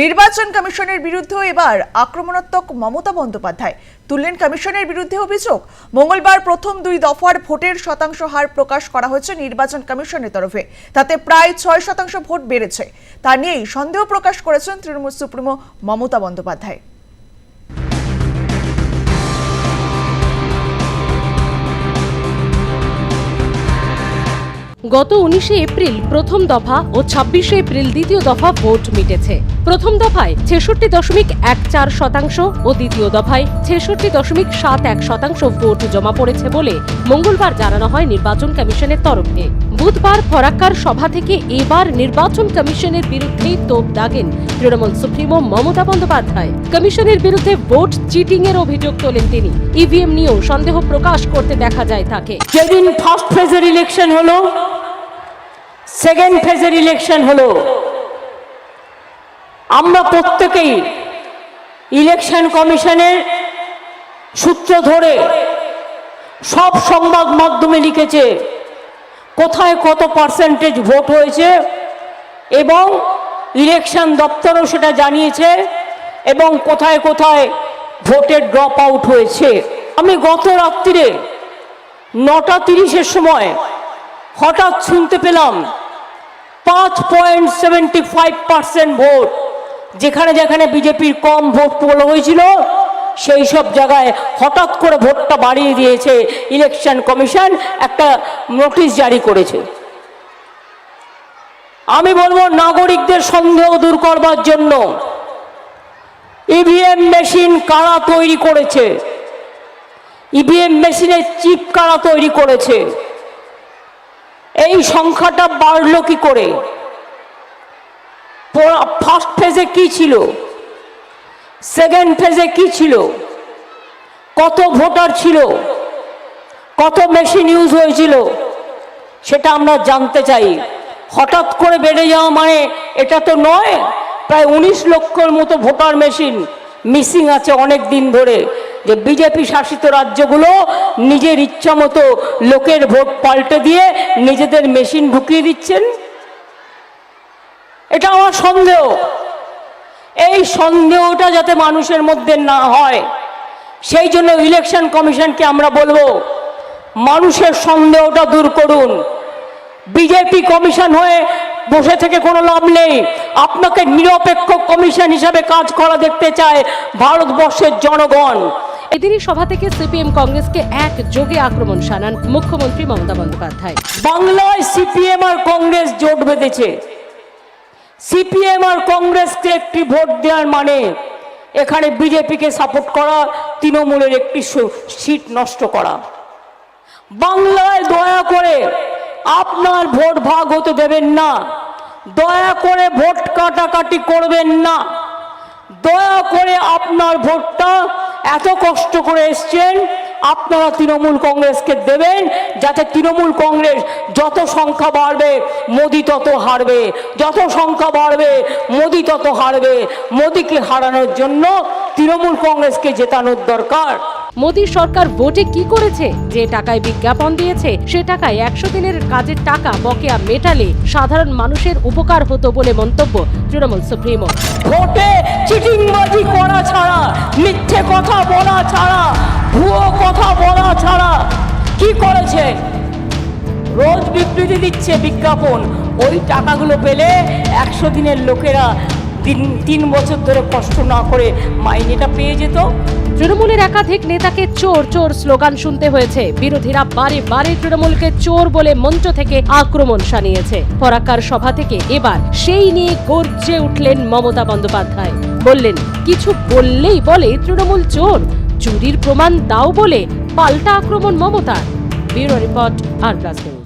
নির্বাচন কমিশনের বিরুদ্ধে এবার আক্রমণাত্মক মমতা বন্দ্যোপাধ্যায়। তুললেন কমিশনের বিরুদ্ধে অভিযোগ, মঙ্গলবার প্রথম দুই দফার ভোটের শতাংশ হার প্রকাশ করা হয়েছে নির্বাচন কমিশনের তরফে। তাতে প্রায় ছয় শতাংশ ভোট বেড়েছে। তা নিয়েই সন্দেহ প্রকাশ করেছেন তৃণমূল সুপ্রিমো মমতা বন্দ্যোপাধ্যায়। গত উনিশে এপ্রিল প্রথম দফা ও ছাব্বিশে এপ্রিল দ্বিতীয় দফা ভোট মিটেছে। প্রথম দফায় ছেষট্টি দশমিক এক চার শতাংশ ও দ্বিতীয় দফায় ছেষট্টি দশমিক সাত এক শতাংশ ভোট জমা পড়েছে বলে মঙ্গলবার জানানো হয় নির্বাচন কমিশনের তরফে। বুধবার ফরাক্কার সভা থেকে এবার নির্বাচন কমিশনের বিরুদ্ধে তোপ দাগেন তৃণমূল সুপ্রিমো মমতা বন্দ্যোপাধ্যায়। কমিশনের বিরুদ্ধে ভোট চিটিং এর অভিযোগ তোলেন তিনি। ইভিএম নিয়েও সন্দেহ প্রকাশ করতে দেখা যায় তাকে। যেদিন ফার্স্ট ফেজের ইলেকশন হলো সেকেন্ড ফেজের ইলেকশন হলো আমরা প্রত্যেকেই ইলেকশন কমিশনের সূত্র ধরে সব সংবাদ মাধ্যমে লিখেছে কোথায় কত পার্সেন্টেজ ভোট হয়েছে এবং ইলেকশন দপ্তরও সেটা জানিয়েছে এবং কোথায় কোথায় ভোটের ড্রপ আউট হয়েছে। আমি গত রাত্রিরে নটা তিরিশের সময় হঠাৎ শুনতে পেলাম পাঁচ পয়েন্ট সেভেন্টি ফাইভ পার্সেন্ট ভোট যেখানে যেখানে বিজেপির কম ভোট পোল হয়েছিল, সেই সব জায়গায় হঠাৎ করে ভোটটা বাড়িয়ে দিয়েছে ইলেকশন কমিশন, একটা নোটিশ জারি করেছে। আমি বলব, নাগরিকদের সন্দেহ দূর করবার জন্য ইভিএম মেশিন কারা তৈরি করেছে? ইভিএম মেশিনের চিপ কারা তৈরি করেছে? এই সংখ্যাটা বাড়লো কি করে? ফার্স্ট ফেজে কি ছিল? সেকেন্ড ফেজে কি ছিল? কত ভোটার ছিল? কত মেশিন ইউজ হয়েছিল? সেটা আমরা জানতে চাই। হঠাৎ করে বেড়ে যাওয়া মানে এটা তো নয়, প্রায় উনিশ লক্ষর মতো ভোটার মেশিন মিসিং আছে অনেক দিন ধরে। যে বিজেপি শাসিত রাজ্যগুলো নিজের ইচ্ছা মতো লোকের ভোট পাল্টে দিয়ে নিজেদের মেশিন ঢুকিয়ে দিচ্ছেন। এটা আমার সন্দেহ। এই সন্দেহটা যাতে মানুষের মধ্যে না হয় সেই জন্য ইলেকশন কমিশনকে আমরা বলব মানুষের সন্দেহটা দূর করুন। বিজেপি কমিশন হয়ে বসে থেকে কোনো লাভ নেই। আপনাকে নিরপেক্ষ কমিশন হিসাবে কাজ করা দেখতে চায় ভারতবর্ষের জনগণ। এদিনই সভা থেকে সিপিএম কংগ্রেসকে এক যোগে আক্রমণ শানান মুখ্যমন্ত্রী মমতা বন্দ্যোপাধ্যায়। বাংলায় সিপিএম আর কংগ্রেস জোট বেঁধেছে। সিপিএম আর কংগ্রেসকে একটি ভোট দেওয়ার মানে এখানে বিজেপিকে সাপোর্ট করা, তৃণমূলের একটি সিট নষ্ট করা। বাংলায় দয়া করে আপনার ভোট ভাগ হতে দেবেন না। দয়া করে ভোট কাটাকাটি করবেন না। দয়া করে আপনার ভোটটা এত কষ্ট করে এসছেন আপনারা তৃণমূল কংগ্রেসকে দেবেন যাতে তৃণমূল কংগ্রেস যত সংখ্যা বাড়বে মোদি তত হারবে। যত সংখ্যা বাড়বে মোদি তত হারবে। মোদিকে হারানোর জন্য তৃণমূল কংগ্রেসকে জেতানোর দরকার। মোদী সরকার ভোটে কি করেছে? যে টাকায় বিজ্ঞাপন দিয়েছে সে টাকায় একশো দিনের কাজের টাকা বকেয়া মেটালে সাধারণ মানুষের উপকার হতো বলে মন্তব্য তৃণমূল সুপ্রিমো। ভোটে চিটিংবাজি করা ছাড়া মিথ্যে কথা বলা ছাড়া, ভুয়ো কথা বলা ছাড়া কি করেছে? রোজ বিবৃতি দিচ্ছে বিজ্ঞাপন। ওই টাকাগুলো পেলে একশো দিনের লোকেরা তিন তিন বছর ধরে কষ্ট না করে মাইনেটা পেয়ে যেত। তৃণমূলের একাধিক নেতাকে চোর চোর স্লোগান শুনতে হয়েছে। বিরোধীরা বারে বারে তৃণমূলকে চোর বলে মঞ্চ থেকে আক্রমণ সানিয়েছে ফরাক্কার সভা থেকে এবার সেই নিয়ে গর্জে উঠলেন মমতা বন্দ্যোপাধ্যায়। বললেন, কিছু বললেই বলে তৃণমূল চোর, চুরির প্রমাণ দাও বলে পাল্টা আক্রমণ মমতার। Bureau report R plus news.